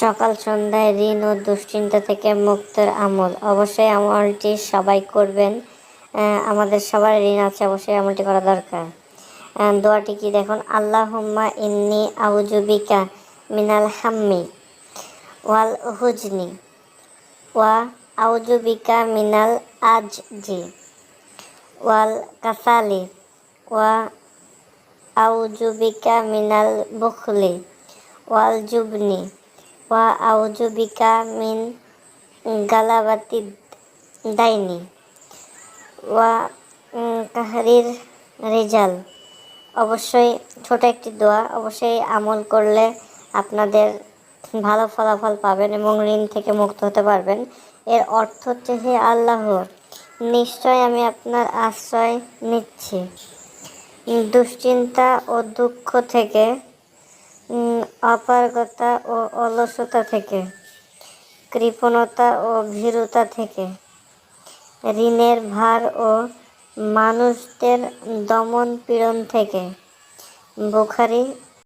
সকাল সন্ধ্যায় ঋণ ও দুশ্চিন্তা থেকে মুক্তের আমল। অবশ্যই আমলটি সবাই করবেন। আমাদের সবার ঋণ আছে, অবশ্যই আমলটি করা দরকার। দোয়াটি কি? দেখুন আল্লাহ হুম্মা ইন্নি আউজুবিকা মিনাল হাম্মি ওয়াল হুজনি ওয়া আউজুবিকা মিনাল আজজি ওয়াল কাসালি ওয়া আউজুবিকা মিনাল বুখলি ওয়াল জুবনি ওয়া আউজুবিকা মিন গালাবাতি দাইনি। ওয়া কাহারির রেজাল। অবশ্যই ছোট একটি দোয়া, অবশ্যই আমল করলে আপনাদের ভালো ফলাফল পাবেন এবং ঋণ থেকে মুক্ত হতে পারবেন। এর অর্থ হচ্ছে, হে আল্লাহ, নিশ্চয় আমি আপনার আশ্রয় নিচ্ছি। দুশ্চিন্তা ও দুঃখ থেকে অপারগতা ও অলসতা থেকে, কৃপণতা ও ভীরুতা থেকে। ঋণের ভার ও মানুষদের দমন পীড়ন থেকে, বুখারি